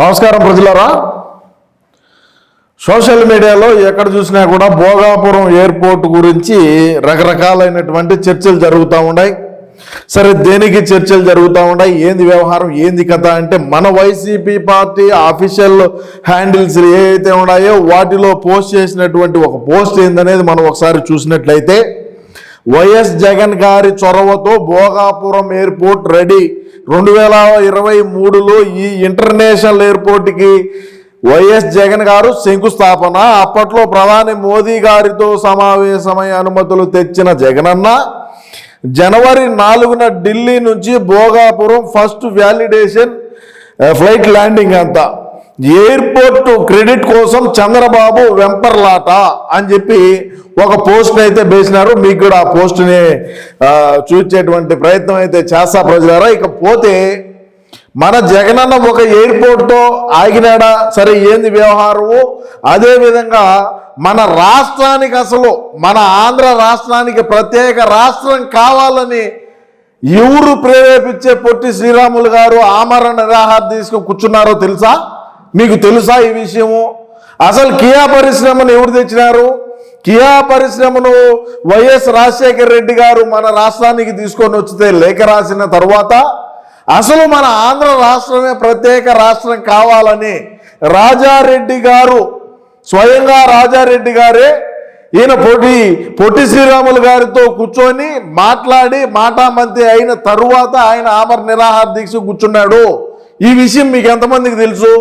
నమస్కారం ప్రజలారా. సోషల్ మీడియాలో ఎక్కడ చూసినా కూడా భోగాపురం ఎయిర్పోర్ట్ గురించి రకరకాలైనటువంటి చర్చలు జరుగుతూ ఉన్నాయి. సరే దేనికి చర్చలు జరుగుతూ ఉన్నాయి? ఏంది వ్యవహారం? ఏంది కథ? అంటే మన వైసీపీ పార్టీ అఫీషియల్ హ్యాండిల్స్ ఏవైతే ఉన్నాయో వాటిలో పోస్ట్ చేసినటువంటి ఒక పోస్ట్ ఏందనేది మనం ఒకసారి చూసినట్లయితే వైఎస్ జగన్ గారి చొరవతో భోగాపురం ఎయిర్పోర్ట్ రెడీ. రెండు వేల ఇరవై మూడులో ఈ ఇంటర్నేషనల్ ఎయిర్పోర్ట్కి వైఎస్ జగన్ గారు శంకుస్థాపన. అప్పట్లో ప్రధాని మోదీ గారితో సమావేశమై అనుమతులు తెచ్చిన జగనన్న జనవరి నాలుగున ఢిల్లీ నుంచి Bhogapuram first validation flight landing అంతా. ఎయిర్పోర్ట్ క్రెడిట్ కోసం చంద్రబాబు వెంపర్లాట అని చెప్పి ఒక పోస్ట్ అయితే వేసినారు. మీకు కూడా ఆ పోస్ట్ని చూచేటువంటి ప్రయత్నం అయితే చేస్తా ప్రజలారా. ఇకపోతే మన జగనన్న ఒక ఎయిర్పోర్ట్తో ఆగినాడా? సరే ఏంది వ్యవహారము? అదేవిధంగా మన రాష్ట్రానికి అసలు మన ఆంధ్ర రాష్ట్రానికి ప్రత్యేక రాష్ట్రం కావాలని ఎవరు ప్రేరేపించే పొట్టి శ్రీరాములు గారు ఆమరణ నిరాహార తీసుకు కూర్చున్నారో తెలుసా? మీకు తెలుసా ఈ విషయము? అసలు కియా పరిశ్రమను ఎవరు తెచ్చినారు? కియా పరిశ్రమను వైఎస్ రాజశేఖర రెడ్డి గారు మన రాష్ట్రానికి తీసుకొని వచ్చితే లేఖ రాసిన తర్వాత అసలు మన ఆంధ్ర రాష్ట్రమే ప్రత్యేక రాష్ట్రం కావాలని రాజారెడ్డి గారు స్వయంగా రాజారెడ్డి గారే ఈయన పొట్టి పొట్టి శ్రీరాములు గారితో కూర్చొని మాట్లాడి మాటామంతి అయిన తరువాత ఆయన ఆమర నిరాహార దీక్ష కూర్చున్నాడు. ఈ విషయం మీకు ఎంతమందికి తెలుసు?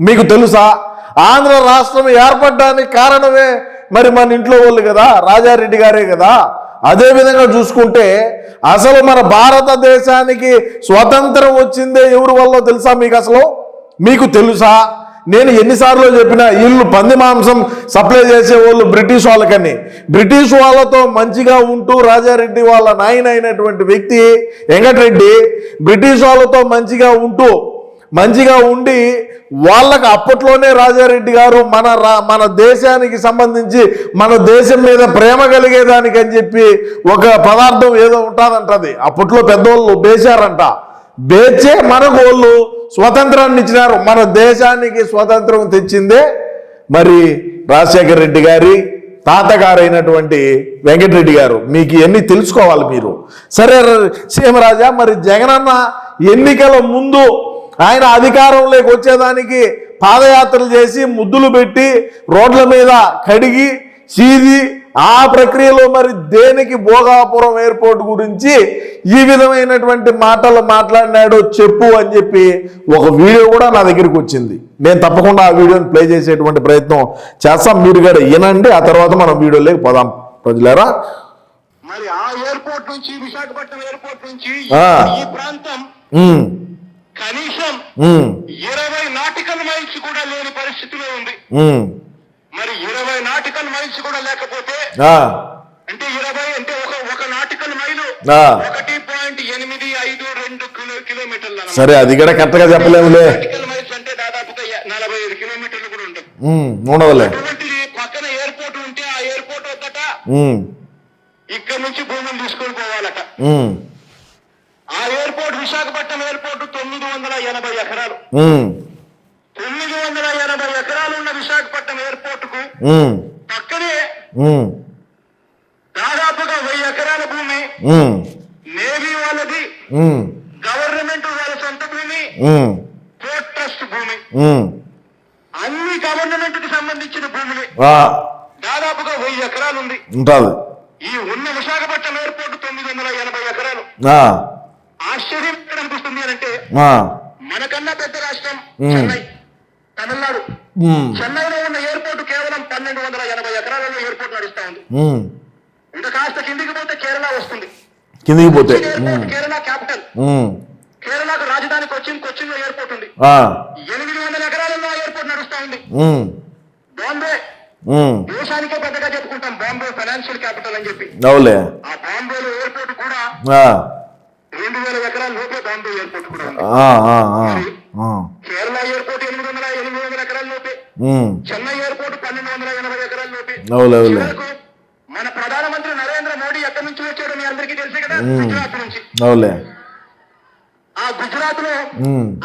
మీకు తెలుసా? ఆంధ్ర రాష్ట్రం ఏర్పడడానికి కారణమే మరి మన ఇంట్లో వాళ్ళు కదా రాజారెడ్డి గారే కదా. అదే విధంగా చూసుకుంటే అసలు మన భారతదేశానికి స్వతంత్రం వచ్చిందే ఎవరి వల్ల తెలుసా మీకు అసలు? మీకు తెలుసా? నేను ఎన్నిసార్లు చెప్పిన వీళ్ళు పంది మాంసం సప్లై చేసే వాళ్ళు బ్రిటిష్ వాళ్ళకని. బ్రిటిష్ వాళ్ళతో మంచిగా ఉంటూ రాజారెడ్డి వాళ్ళ నాయన అయినటువంటి వ్యక్తి వెంకటరెడ్డి బ్రిటిష్ వాళ్ళతో మంచిగా ఉంటూ మంచిగా ఉండి వాళ్ళకు అప్పట్లోనే రాజారెడ్డి గారు మన రా మన దేశానికి సంబంధించి మన దేశం మీద ప్రేమ కలిగేదానికి అని చెప్పి ఒక పదార్థం ఏదో ఉంటుందంటది. అప్పట్లో పెద్దోళ్ళు బేశారంట. బేచే మనకు వాళ్ళు స్వతంత్రాన్ని ఇచ్చినారు. మన దేశానికి స్వతంత్రం తెచ్చిందే మరి రాజశేఖర రెడ్డి గారి తాతగారైనటువంటి వెంకటరెడ్డి గారు. మీకు ఎన్ని తెలుసుకోవాలి మీరు. సరే ర- సీమరాజా మరి జగనన్న ఎన్నికల ముందు ఆయన అధికారంలోకి వచ్చేదానికి పాదయాత్రలు చేసి ముద్దులు పెట్టి రోడ్ల మీద కడిగి సీది ఆ ప్రక్రియలో మరి దేనికి భోగాపురం ఎయిర్పోర్ట్ గురించి ఈ విధమైనటువంటి మాటలు మాట్లాడినాడో చెప్పు అని చెప్పి ఒక వీడియో కూడా నా దగ్గరికి వచ్చింది. నేను తప్పకుండా ఆ వీడియోని ప్లే చేసేటువంటి ప్రయత్నం చేస్తాం. మీరు కూడా వినండి. ఆ తర్వాత మనం వీడియోలోకి పోదాం. ప్రజలారా? మరి ఆ ఎయిర్పోర్ట్ నుంచి విశాఖపట్నం ఎయిర్పోర్ట్ నుంచి. ఈ ప్రాంతం ఇరవై నాటికల్ మైల్స్ కూడా లేని పరిస్థితిలో ఉంది. మరి ఇరవై నాటికల్ మైల్స్ కూడా లేకపోతే అంటే ఇరవై అంటే ఒక ఒక నాటికల్ మైలు. ఒకటి పాయింట్ ఎనిమిది ఐదు రెండు కిలో కిలోమీటర్లు. సరే అది కూడా కరెక్ట్గా చెప్పలేములే. నాటికల్ మైల్స్ అంటే దాదాపుగా నలభై ఐదు కిలోమీటర్లు కూడా ఉంటుంది ఉండదులే అటువంటిది పక్కన ఎయిర్పోర్ట్ ఉంటే ఆ ఎయిర్పోర్ట్ ఉమ్, ఇక్కడ నుంచి భూములు తీసుకొని పోవాలట. ఆ ఎయిర్పోర్ట్ విశాఖపట్నం ఎయిర్పోర్ట్ తొమ్మిది వందల ఎనభై ఎకరాలు. తొమ్మిది వందల ఎనభై ఎకరాలు ఉన్న విశాఖపట్నం ఎయిర్పోర్ట్కు పక్కనే దాదాపుగా వెయ్యి ఎకరాల భూమి నేవీ వాళ్ళది గవర్నమెంట్ వాళ్ళ సొంత భూమి పోర్ట్ ట్రస్ట్ భూమి. అన్ని గవర్నమెంట్కి సంబంధించిన భూములు. దాదాపుగా వెయ్యి ఎకరాలు ఉంది ఈ ఉన్న విశాఖపట్నం ఎయిర్పోర్ట్ తొమ్మిది వందల ఎనభై ఎకరాలు ఆ, ఆశ్చర్యం ఎక్కడ అనిపిస్తుంది అని అంటే ఆ, మనకన్నా పెద్ద రాష్ట్రం. చెన్నై తమిళనాడు. చెన్నైలో ఉన్న ఎయిర్పోర్ట్ కేవలం పన్నెండు వందల ఎనభై ఎకరాలలో ఎయిర్పోర్ట్ నడుస్తా ఉంది. ఇంకా కాస్త కిందికి పోతే కేరళ వస్తుంది. కిందికి పోతే కేరళ క్యాపిటల్. కేరళకు రాజధాని కొచ్చిన్ కొచ్చిన్లో ఎయిర్పోర్ట్ ఉంది. ఎనిమిది వందల ఎకరాలలో ఎయిర్పోర్ట్ నడుస్తా ఉంది. బాంబే. దేశానికే పెద్దగా చెప్పుకుంటాం బాంబే ఫైనాన్షియల్ క్యాపిటల్ అని చెప్పి. ఆ బాంబేలో ఎయిర్పోర్ట్ కూడా రెండు వేల ఎకరాల లోపే బాంబే ఎయిర్పోర్ట్ కూడా ఉంది. కేరళ ఎయిర్పోర్ట్ ఎనిమిది వందల ఎనిమిది వందల ఎకరాల లోపే చెన్నై ఎయిర్పోర్ట్ పన్నెండు వందల ఎనభై ఎకరాల లోపే. మన ప్రధానమంత్రి నరేంద్ర మోడీ ఎక్కడి నుంచి వచ్చాడో మీ అందరికీ తెలుసు కదా? గుజరాత్ నుంచి. ఆ గుజరాత్లో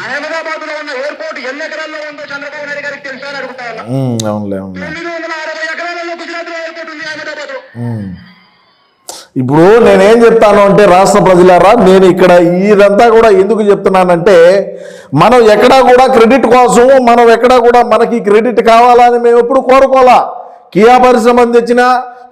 అహ్మదాబాద్లో ఉన్న ఎయిర్పోర్ట్ ఎన్ని ఎకరాల్లో ఉందో చంద్రబాబు నాయుడు గారికి తెలుసా అని అడుగుతా ఉన్నా. తొమ్మిది వందల అరవై ఎకరాలలో గుజరాత్లో ఎయిర్పోర్ట్ ఉంది అహ్మదాబాద్లో. ఇప్పుడు నేనేం చెప్తాను అంటే రాష్ట్ర ప్రజలారా నేను ఇక్కడ ఇదంతా కూడా ఎందుకు చెప్తున్నానంటే మనం ఎక్కడా కూడా క్రెడిట్ కోసం మనం ఎక్కడా కూడా మనకి క్రెడిట్ కావాలని మేము ఎప్పుడు కోరుకోవాలా కియా పరిశ్రమ తెచ్చిన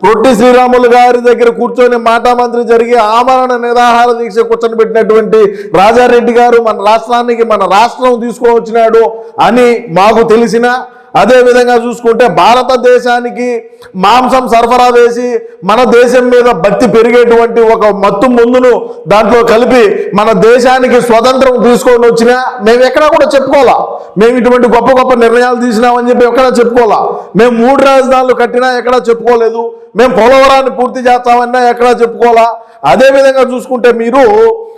రొట్టి శ్రీరాములు గారి దగ్గర కూర్చొని మాటామంత్రి జరిగి ఆమరణ నిరాహార దీక్ష కూర్చొని పెట్టినటువంటి రాజారెడ్డి గారు మన రాష్ట్రానికి మన రాష్ట్రం తీసుకువచ్చినాడు అని మాకు తెలిసిన అదే విధంగా చూసుకుంటే భారతదేశానికి మాంసం సరఫరా చేసి మన దేశం మీద భక్తి పెరిగేటువంటి ఒక మత్తు ముందును దాంట్లో కలిపి మన దేశానికి స్వతంత్రం తీసుకొని వచ్చినా మేము ఎక్కడా కూడా చెప్పుకోవాలా. మేము ఇటువంటి గొప్ప గొప్ప నిర్ణయాలు తీసినామని చెప్పి ఎక్కడా చెప్పుకోవాలా. మేము మూడు రాజధానులు కట్టినా ఎక్కడా చెప్పుకోలేదు. మేము పోలవరాన్ని పూర్తి చేస్తామన్నా ఎక్కడా చెప్పుకోవాలా. అదే విధంగా చూసుకుంటే మీరు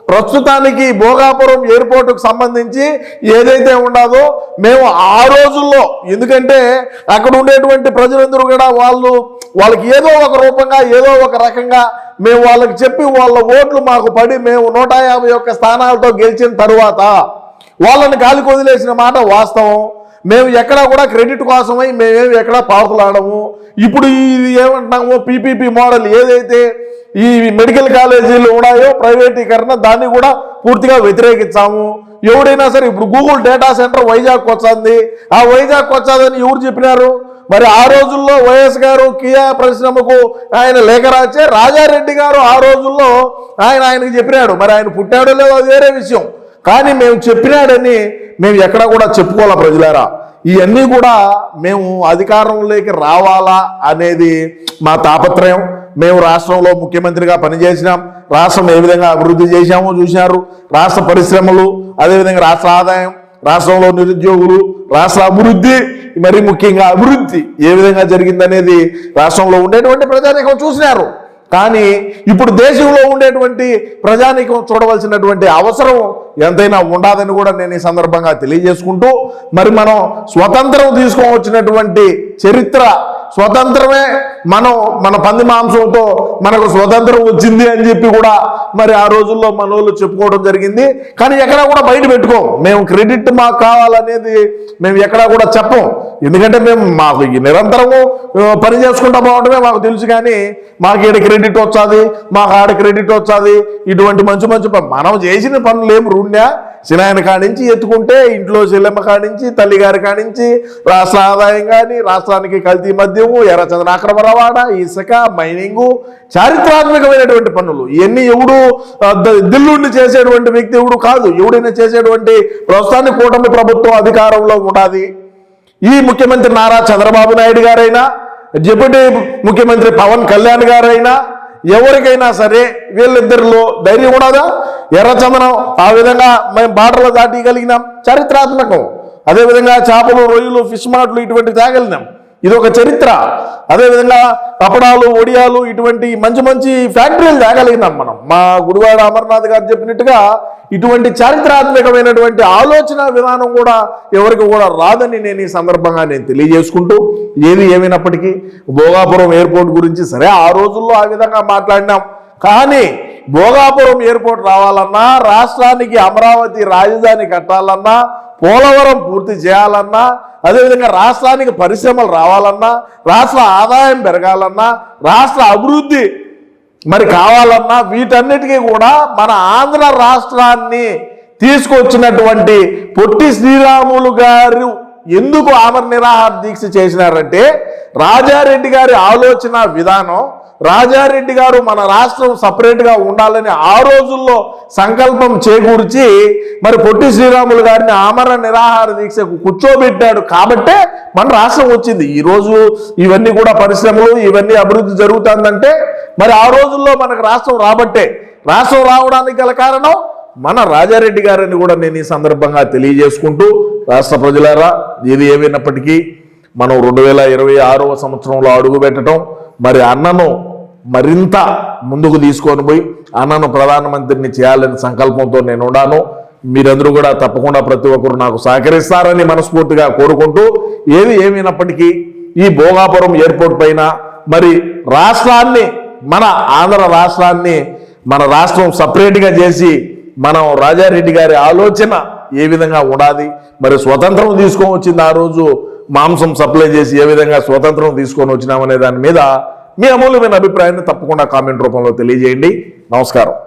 ప్రస్తుతానికి భోగాపురం ఎయిర్పోర్టుకు సంబంధించి ఏదైతే ఉండదో మేము ఆ రోజుల్లో ఎందుకంటే అక్కడ ఉండేటువంటి ప్రజలందరూ కూడా వాళ్ళు వాళ్ళకి ఏదో ఒక రూపంగా ఏదో ఒక రకంగా మేము వాళ్ళకి చెప్పి వాళ్ళ ఓట్లు మాకు పడి మేము నూట యాభై ఒక్క స్థానాలతో గెలిచిన తరువాత వాళ్ళని గాలికి వదిలేసిన మాట వాస్తవం. మేము ఎక్కడా కూడా క్రెడిట్ కోసమై మేమేమి ఎక్కడా పాకులాడము ఇప్పుడు ఇది ఏమంటున్నాము పీపీపీ మోడల్ ఏదైతే ఈ మెడికల్ కాలేజీలు ఉన్నాయో ప్రైవేటీకరణ దాన్ని కూడా పూర్తిగా వ్యతిరేకించాము. ఎవడైనా సరే ఇప్పుడు గూగుల్ డేటా సెంటర్ వైజాగ్ వచ్చింది ఆ వైజాగ్ వచ్చాదని ఎవరు చెప్పినారు? మరి ఆ రోజుల్లో వైఎస్ గారు కియా పరిశ్రమకు ఆయన లేఖ రాచే రాజారెడ్డి గారు ఆ రోజుల్లో ఆయన ఆయనకి చెప్పినాడు. మరి ఆయన పుట్టాడో లేదో అది వేరే విషయం. కానీ మేము చెప్పినాడని మేము ఎక్కడా కూడా చెప్పుకోవాలా ప్రజలారా? ఇవన్నీ కూడా మేము అధికారంలోకి రావాలా అనేది మా తాపత్రయం. మేము రాష్ట్రంలో ముఖ్యమంత్రిగా పనిచేసినాం. రాష్ట్రం ఏ విధంగా అభివృద్ధి చేశామో చూశారు. రాష్ట్ర పరిశ్రమలు అదేవిధంగా రాష్ట్ర ఆదాయం రాష్ట్రంలో నిరుద్యోగులు రాష్ట్ర అభివృద్ధి మరి ముఖ్యంగా అభివృద్ధి ఏ విధంగా జరిగిందనేది రాష్ట్రంలో ఉండేటువంటి ప్రజానికం చూసినారు. కానీ ఇప్పుడు దేశంలో ఉండేటువంటి ప్రజానీకం చూడవలసినటువంటి అవసరం ఎంతైనా ఉండదని కూడా నేను ఈ సందర్భంగా తెలియజేసుకుంటూ మరి మనం స్వతంత్రం తీసుకొని చరిత్ర స్వతంత్రమే మనం మన పంది మాంసంతో మనకు స్వతంత్రం వచ్చింది అని చెప్పి కూడా మరి ఆ రోజుల్లో మన వాళ్ళు చెప్పుకోవడం జరిగింది. కానీ ఎక్కడా కూడా బయట పెట్టుకోం. మేము క్రెడిట్ మాకు కావాలనేది మేము ఎక్కడా కూడా చెప్పం. ఎందుకంటే మేము మాకు నిరంతరము పని చేసుకుంటా పోవడమే మాకు తెలుసు కానీ మాకు ఈడ క్రెడిట్ వచ్చాది మాకు ఆడ క్రెడిట్ వచ్చాది. ఇటువంటి మంచి మంచి పని మనం చేసిన పనులు ఏం రుణ్యా సినాయన కానించి ఎత్తుకుంటే ఇంట్లో చెల్లెమ్మ కానించి తల్లిగారి కానించి రాష్ట్ర ఆదాయం కానీ రాష్ట్రానికి కల్తీ మద్యము ఎర్రచందన అక్రమ రవాణా ఇసుక మైనింగు చారిత్రాత్మకమైనటువంటి పనులు. ఇవన్నీ ఎవడు దిల్లుండి చేసేటువంటి వ్యక్తి ఎవడు కాదు. ఎవడైనా చేసేటువంటి ప్రస్తుతానికి కూటమి ప్రభుత్వం అధికారంలో ఉండాలి ఈ ముఖ్యమంత్రి నారా చంద్రబాబు నాయుడు గారైనా డిప్యూటీ ముఖ్యమంత్రి పవన్ కళ్యాణ్ గారైనా ఎవరికైనా సరే వీళ్ళిద్దరిలో ధైర్యం ఉండదా ఎర్రచందనం ఆ విధంగా మేము బార్డర్లు దాటిగలిగినాం చారిత్రాత్మకం. అదేవిధంగా చేపలు రొయ్యలు ఫిష్ మార్ట్లు ఇటువంటి తేగలిగినాం ఇది ఒక చరిత్ర. అదేవిధంగా తపడాలు ఒడియాలు ఇటువంటి మంచి మంచి ఫ్యాక్టరీలు తేగలిగినాం మనం. మా గుడివాడ అమర్నాథ్ గారు చెప్పినట్టుగా ఇటువంటి చారిత్రాత్మకమైనటువంటి ఆలోచన విధానం కూడా ఎవరికి కూడా రాదని నేను ఈ సందర్భంగా నేను తెలియజేసుకుంటూ ఏది ఏమైనప్పటికీ భోగాపురం ఎయిర్పోర్ట్ గురించి సరే ఆ రోజుల్లో ఆ విధంగా మాట్లాడినాం. కానీ భోగాపురం ఎయిర్పోర్ట్ రావాలన్నా రాష్ట్రానికి అమరావతి రాజధాని కట్టాలన్నా పోలవరం పూర్తి చేయాలన్నా అదేవిధంగా రాష్ట్రానికి పరిశ్రమలు రావాలన్నా రాష్ట్ర ఆదాయం పెరగాలన్నా రాష్ట్ర అభివృద్ధి మరి కావాలన్నా వీటన్నిటికీ కూడా మన ఆంధ్ర రాష్ట్రాన్ని తీసుకొచ్చినటువంటి పొట్టి శ్రీరాములు గారు ఎందుకు ఆమర నిరాహార దీక్ష చేసినారంటే రాజారెడ్డి గారి ఆలోచన విధానం రాజారెడ్డి గారు మన రాష్ట్రం సపరేట్గా ఉండాలని ఆ రోజుల్లో సంకల్పం చేకూర్చి మరి పొట్టి శ్రీరాములు గారిని ఆమర నిరాహార దీక్షకు కూర్చోబెట్టాడు కాబట్టే మన రాష్ట్రం వచ్చింది. ఈ రోజు ఇవన్నీ కూడా పరిశ్రమలు ఇవన్నీ అభివృద్ధి జరుగుతుందంటే మరి ఆ రోజుల్లో మనకు రాష్ట్రం రాబట్టే. రాష్ట్రం రావడానికి గల కారణం మన రాజారెడ్డి గారని కూడా నేను ఈ సందర్భంగా తెలియజేసుకుంటూ రాష్ట్ర ప్రజలారా ఇది ఏమైనప్పటికీ మనం రెండు వేల ఇరవై ఆరవ సంవత్సరంలో అడుగు పెట్టడం మరి అన్నను మరింత ముందుకు తీసుకొని పోయి అన్నను ప్రధానమంత్రిని చేయాలని సంకల్పంతో నేను ఉన్నాను. మీరందరూ కూడా తప్పకుండా ప్రతి ఒక్కరు నాకు సహకరిస్తారని మనస్ఫూర్తిగా కోరుకుంటూ ఏది ఏమైనప్పటికీ ఈ భోగాపురం ఎయిర్పోర్ట్ పైన మరి రాష్ట్రాన్ని మన ఆంధ్ర రాష్ట్రాన్ని మన రాష్ట్రం సపరేట్గా చేసి మనం రాజారెడ్డి గారి ఆలోచన ఏ విధంగా ఉండాలి మరి స్వతంత్రం తీసుకొని వచ్చింది ఆ రోజు మాంసం సప్లై చేసి ఏ విధంగా స్వతంత్రం తీసుకొని వచ్చినామనే దాని మీద మీ అమూల్యమైన అభిప్రాయాన్ని తప్పకుండా కామెంట్ రూపంలో తెలియజేయండి. నమస్కారం.